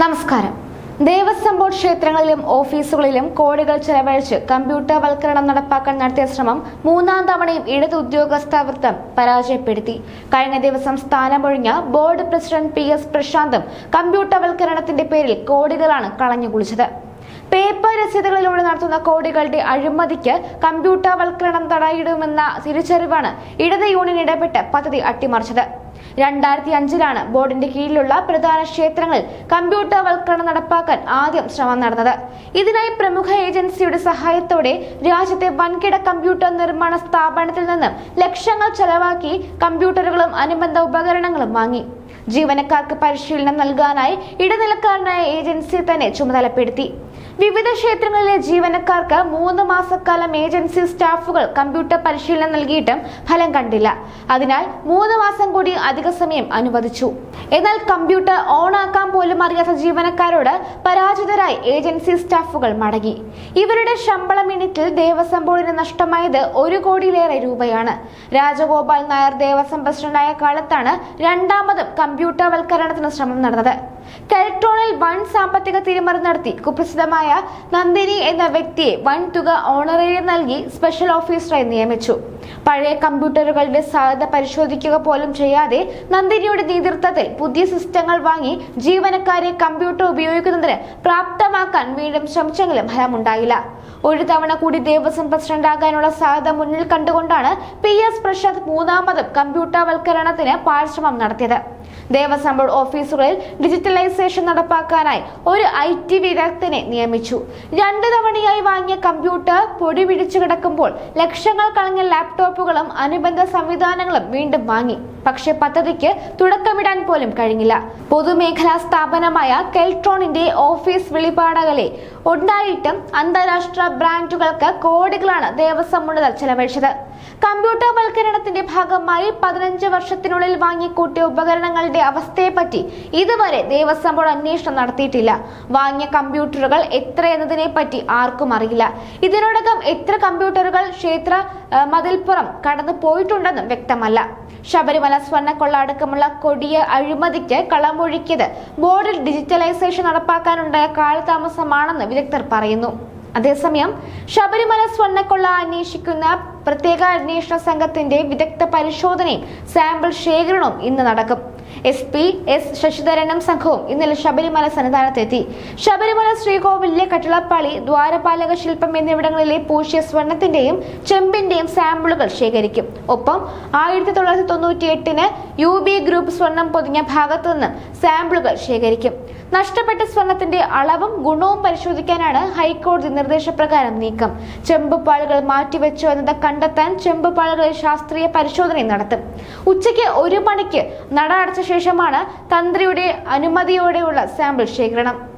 നമസ്കാരം. ദേവസ്വം ബോർഡ് ക്ഷേത്രങ്ങളിലും ഓഫീസുകളിലും കോടികൾ ചെലവഴിച്ച് കമ്പ്യൂട്ടർവൽക്കരണം നടപ്പാക്കാൻ നടത്തിയ ശ്രമം മൂന്നാം തവണയും ഇടത് ഉദ്യോഗസ്ഥ വൃത്തം പരാജയപ്പെടുത്തി. കഴിഞ്ഞ ദിവസം സ്ഥാനമൊഴിഞ്ഞ ബോർഡ് പ്രസിഡന്റ് പി എസ് പ്രശാന്തും കമ്പ്യൂട്ടർവൽക്കരണത്തിന്റെ പേരിൽ കോടികളാണ് കളഞ്ഞുകുളിച്ചത്. പേപ്പർ രസീതുകളിലൂടെ നടത്തുന്ന കോടികളുടെ അഴിമതിക്ക് കമ്പ്യൂട്ടർവൽക്കരണം തടയിടുമെന്ന തിരിച്ചറിവാണ് ഇടത് യൂണിയൻ ഇടപെട്ട് പദ്ധതി അട്ടിമറിച്ചത്. രണ്ടായിരത്തി അഞ്ചിലാണ് ബോർഡിന്റെ കീഴിലുള്ള പ്രധാന ക്ഷേത്രങ്ങളിൽ കമ്പ്യൂട്ടർവൽക്കരണം നടപ്പാക്കാൻ ആദ്യം ശ്രമം നടന്നത്. ഇതിനായി പ്രമുഖ ഏജൻസിയുടെ സഹായത്തോടെ രാജ്യത്തെ വൻകിട കമ്പ്യൂട്ടർ നിർമ്മാണ സ്ഥാപനത്തിൽ നിന്നും ലക്ഷങ്ങൾ ചെലവാക്കി കമ്പ്യൂട്ടറുകളും അനുബന്ധ ഉപകരണങ്ങളും വാങ്ങി. ജീവനക്കാർക്ക് പരിശീലനം നൽകാനായി ഇടനിലക്കാരനായ ഏജൻസി തന്നെ ചുമതലപ്പെടുത്തി. വിവിധ ക്ഷേത്രങ്ങളിലെ ജീവനക്കാർക്ക് മൂന്ന് മാസക്കാലം ഏജൻസി സ്റ്റാഫുകൾ കമ്പ്യൂട്ടർ പരിശീലനം നൽകിയിട്ടും ഫലം കണ്ടില്ല. അതിനാൽ മൂന്ന് മാസം കൂടി അധിക സമയം അനുവദിച്ചു. എന്നാൽ കമ്പ്യൂട്ടർ ഓണാക്കാൻ പോലും അറിയാത്ത ജീവനക്കാരോട് പരാജിതരായി ഏജൻസി സ്റ്റാഫുകൾ മടങ്ങി. ഇവരുടെ ശമ്പള മിനിറ്റിൽ ദേവസ്വം ബോർഡിന് നഷ്ടമായത് ഒരു കോടിയിലേറെ രൂപയാണ്. രാജഗോപാൽ നായർ ദേവസ്വം പ്രസിഡന്റായ കാലത്താണ് രണ്ടാമതും കമ്പ്യൂട്ടർവൽക്കരണത്തിന് ശ്രമം നടന്നത്. കെൽട്രോണിൽ വൺ സാമ്പത്തിക തിരിമറി നടത്തി. കുപ്രസിദ്ധമായ നന്ദിനി എന്ന വ്യക്തിയെ വൻ തുക ഓണറേറിയം നൽകി സ്പെഷ്യൽ ഓഫീസറായി നിയമിച്ചു. പഴയ കമ്പ്യൂട്ടറുകളുടെ സാധ്യത പരിശോധിക്കുക പോലും ചെയ്യാതെ നന്ദിനിയുടെ നേതൃത്വത്തിൽ പുതിയ സിസ്റ്റങ്ങൾ വാങ്ങി ജീവനക്കാരെ കമ്പ്യൂട്ടർ ഉപയോഗിക്കുന്നതിന് പ്രാപ്തമാക്കാൻ വീണ്ടും ശ്രമിച്ചെങ്കിലും ഫലമുണ്ടായില്ല. ഒരു തവണ കൂടി ദേവസ്വം പ്രസിഡന്റാകാനുള്ള സാധ്യത മുന്നിൽ കണ്ടുകൊണ്ടാണ് പി എസ് പ്രസാദ് മൂന്നാമതും കമ്പ്യൂട്ടർവൽക്കരണത്തിന് പാഴ്ശ്രമം നടത്തിയത്. ദേവസ്വം ബോർഡ് ഓഫീസുകളിൽ ഡിജിറ്റലൈസേഷൻ നടപ്പാക്കാനായി ഒരു ഐ ടി വിദഗ്ധനെ നിയമിച്ചു. രണ്ടു തവണയായി വാങ്ങിയ കമ്പ്യൂട്ടർ പൊടി പിടിച്ചു കിടക്കുമ്പോൾ ലക്ഷങ്ങൾ കളഞ്ഞ ലാപ്ടോപ്പുകളും അനുബന്ധ സംവിധാനങ്ങളും വീണ്ടും വാങ്ങി. പക്ഷേ പദ്ധതിക്ക് തുടക്കമിടാൻ പോലും കഴിഞ്ഞില്ല. പൊതുമേഖലാ സ്ഥാപനമായ കെൽട്രോണിന്റെ ഓഫീസ് വിളിപാടകളെ ഉണ്ടായിട്ടും അന്താരാഷ്ട്ര ബ്രാൻഡുകൾക്ക് കോടികളാണ് ദേവസ്വം ഉന്നതർ ചെലവഴിച്ചത്. കമ്പ്യൂട്ടർ വൽക്കരണത്തിന്റെ ഭാഗമായി പതിനഞ്ച് വർഷത്തിനുള്ളിൽ വാങ്ങിക്കൂട്ടിയ ഉപകരണങ്ങളുടെ അവസ്ഥയെപ്പറ്റി ഇതുവരെ ദേവസ്വം ബോർഡ് അന്വേഷണം നടത്തിയിട്ടില്ല. വാങ്ങിയ കമ്പ്യൂട്ടറുകൾ എത്ര എന്നതിനെ പറ്റി ആർക്കും അറിയില്ല. ഇതിനോടകം എത്ര കമ്പ്യൂട്ടറുകൾ ക്ഷേത്ര മതിൽപ്പുറം കടന്നു പോയിട്ടുണ്ടെന്നും വ്യക്തമല്ല. ശബരിമല സ്വർണക്കൊള്ള അടക്കമുള്ള കൊടിയ അഴിമതിക്ക് കളമൊഴുക്കിയത് ബോർഡിൽ ഡിജിറ്റലൈസേഷൻ നടപ്പാക്കാനുണ്ടായ കാലതാമസമാണെന്ന് വിദഗ്ധർ പറയുന്നു. അതേസമയം ശബരിമല സ്വർണക്കൊള്ള അന്വേഷിക്കുന്ന പ്രത്യേക അന്വേഷണ സംഘത്തിന്റെ വിദഗ്ധ പരിശോധനയും സാമ്പിൾ ശേഖരണവും ഇന്ന് നടക്കും. എസ് പി എസ് ശശിധരനും സംഘവും ഇന്നലെ ശബരിമല സന്നിധാനത്തെത്തി. ശബരിമല ശ്രീകോവിലിലെ കട്ടിളപ്പാളി ദ്വാരപാലക ശില്പം എന്നിവിടങ്ങളിലെ പൂശിയ സ്വർണത്തിന്റെയും ചെമ്പിന്റെയും സാമ്പിളുകൾ ശേഖരിക്കും. ഒപ്പം ആയിരത്തി തൊള്ളായിരത്തി തൊണ്ണൂറ്റി എട്ടിന് യു ബി ഗ്രൂപ്പ് സ്വർണം പൊതിഞ്ഞ ഭാഗത്തു നിന്ന് സാമ്പിളുകൾ ശേഖരിക്കും. നഷ്ടപ്പെട്ട സ്വർണത്തിന്റെ അളവും ഗുണവും പരിശോധിക്കാനാണ് ഹൈക്കോടതി നിർദ്ദേശപ്രകാരം നീക്കം. ചെമ്പുപാളുകൾ മാറ്റിവെച്ചോ എന്നത് കണ്ടെത്താൻ ചെമ്പുപാളുകളിൽ ശാസ്ത്രീയ പരിശോധന നടത്തും. ഉച്ചയ്ക്ക് ഒരു മണിക്ക് നട അടച്ച ശേഷമാണ് തന്ത്രിയുടെ അനുമതിയോടെയുള്ള സാമ്പിൾ ശേഖരണം.